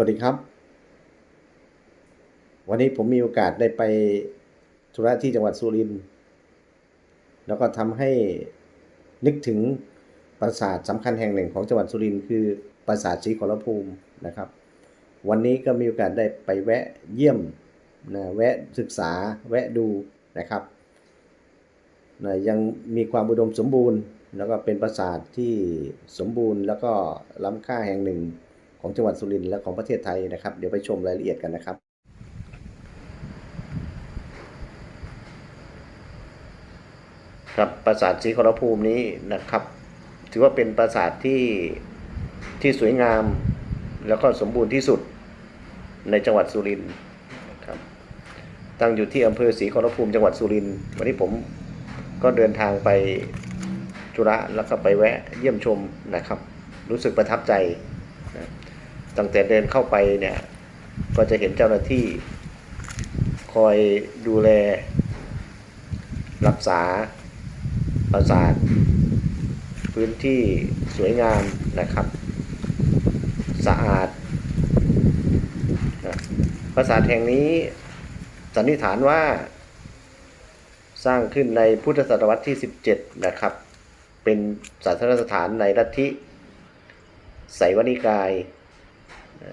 วัสดีครับ วันนี้ผมมีโอกาสได้ไปธุระที่จังหวัดสุรินทร์แล้วก็ทำให้นึกถึงปราสาทสำคัญแห่งหนึ่งของจังหวัดสุรินทร์คือปราสาทศรีขอรภูมินะครับ วันนี้ก็มีโอกาสได้ไปแวะเยี่ยมนะแวะศึกษาแวะดูนะครับนะยังมีความอุดมสมบูรณ์ แล้วก็เป็นปราสาทที่สมบูรณ์แล้วก็ล้ำค่าแห่งหนึ่ง ของจังหวัดสุรินทร์และของประเทศไทยนะครับ เดี๋ยวไปชมรายละเอียดกันนะครับครับปราสาทศรีขอรภูมินี้นะครับ ถือว่าเป็นปราสาทที่ที่สวยงามแล้วก็สมบูรณ์ที่สุดในจังหวัดสุรินทร์ครับตั้งอยู่ที่อำเภอศรีขอรภูมิจังหวัดสุรินทร์วันนี้ผมก็เดินทางไปธุระแล้วก็ไปแวะเยี่ยมชมนะครับ รู้สึกประทับใจนะ ตั้งแต่เดินเข้าไปเนี่ย ก็จะเห็นเจ้าหน้าที่ คอยดูแล รักษาปราสาท พื้นที่สวยงามนะครับ สะอาดนะปราสาทแห่งนี้สันนิษฐานว่า สร้างขึ้นในพุทธศตวรรษที่ 17 นะครับ เป็นศาสนสถานในลัทธิไสวนิกาย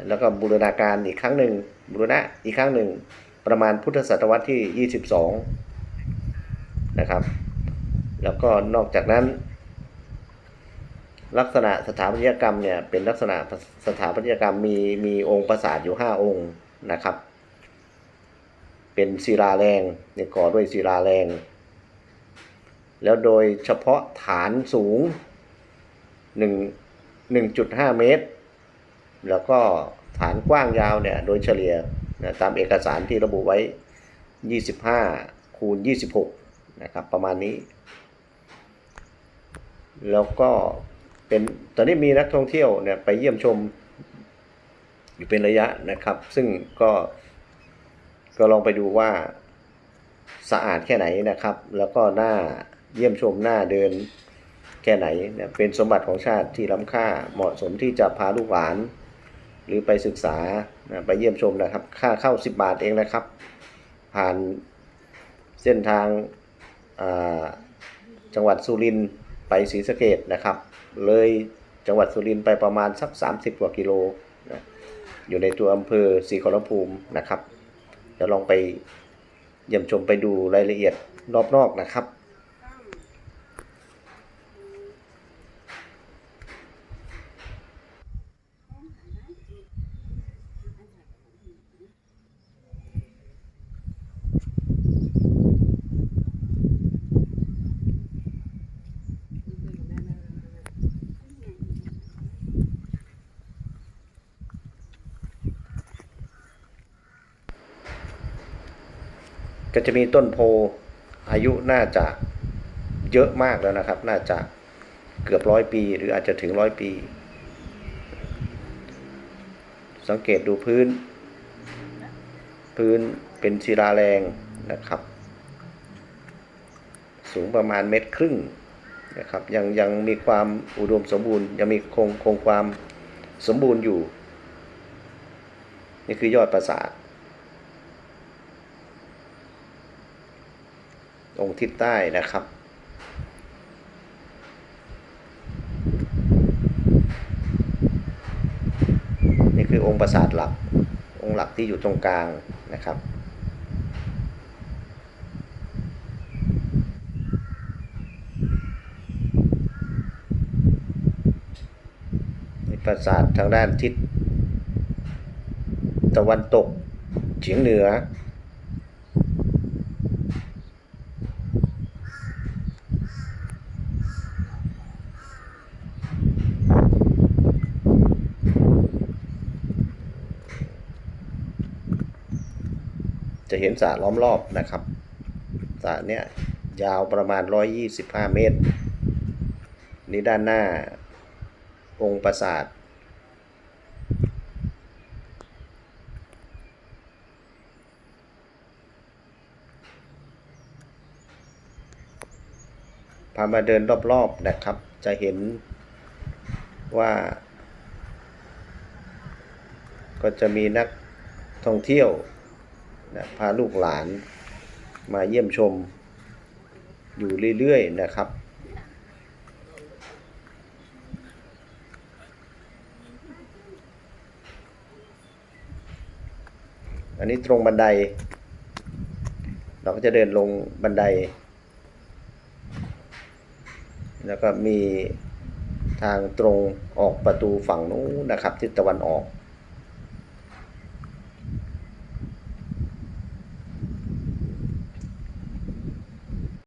แล้วก็บูรณาการอีกครั้งหนึ่งบูรณะอีกครั้งหนึ่งประมาณพุทธศตวรรษที่ 22 นะครับ แล้วก็นอกจากนั้น ลักษณะสถาปัตยกรรมเนี่ยเป็นลักษณะสถาปัตยกรรมมีมีองค์ปราสาทอยู่ 5 องค์นะครับ เป็นศิลาแรงเนี่ยก่อด้วยศิลาแรง แล้วโดยเฉพาะฐานสูง 1 1.5 เมตร แล้วก็ฐานกว้างยาวเนี่ยโดยเฉลี่ยนะตามเอกสารที่ระบุไว้ 25 คูณ 26 นะครับประมาณนี้ แล้วก็เป็นตอนนี้มีนักท่องเที่ยวเนี่ยไปเยี่ยมชมอยู่เป็นระยะนะครับ ซึ่งก็ก็ลองไปดูว่าสะอาดแค่ไหนนะครับ แล้วก็หน่าเยี่ยมชมหน่าเดินแค่ไหนเนี่ยเป็นสมบัติของชาติที่ล้ำค่าเหมาะสมที่จะพาลูกหลาน หรือไปศึกษาไปเยี่ยมชมนะครับ ค่าเข้า 10 บาทเองนะครับ ผ่านเส้นทางาจังหวัดสุรินทร์ไปศรีสะเกดนะครับ เลยจังหวัดสุรินทร์ไปประมาณสัก 30 กว่ากิโลนะอยู่ในตัวอำเภอศรีขอรภูมินะครับเดี๋ยวลองไปเยี่ยมชมไปดูรายละเอียดรอบนอกนะครับ ก็จะมีต้นโพอายุน่าจะเยอะมากแล้วนะครับ น่าจะเกือบร้อยปี หรืออาจจะถึงร้อยปี สังเกตดูพื้น พื้นเป็นศิลาแรงนะครับ สูงประมาณเมตรครึ่งนะครับ ยังยังมีความอุดมสมบูรณ์ ยังมีคงคงความสมบูรณ์อยู่ นี่คือยอดปราสาท องค์ทิศใต้นะครับ นี่คือองค์ปราสาทหลัก องค์หลักที่อยู่ตรงกลางนะครับนี่ปราสาททางด้านทิศตะวันตกเฉียงเหนือ จะเห็นสระล้อมรอบนะครับสระเนี้ยยาวประมาณ 125 เมตร นี่ด้านหน้าองค์ปราสาทพามาเดินรอบๆนะครับ จะเห็นว่า ก็ก็จะมีนักท่องเที่ยว นะพาลูกหลานมาเยี่ยมชมอยู่เรื่อยๆนะครับ อันนี้ตรงบันได เราก็จะเดินลงบันได แล้วก็มีทางตรงออกประตูฝั่งนู้นนะครับทิศตะวันออก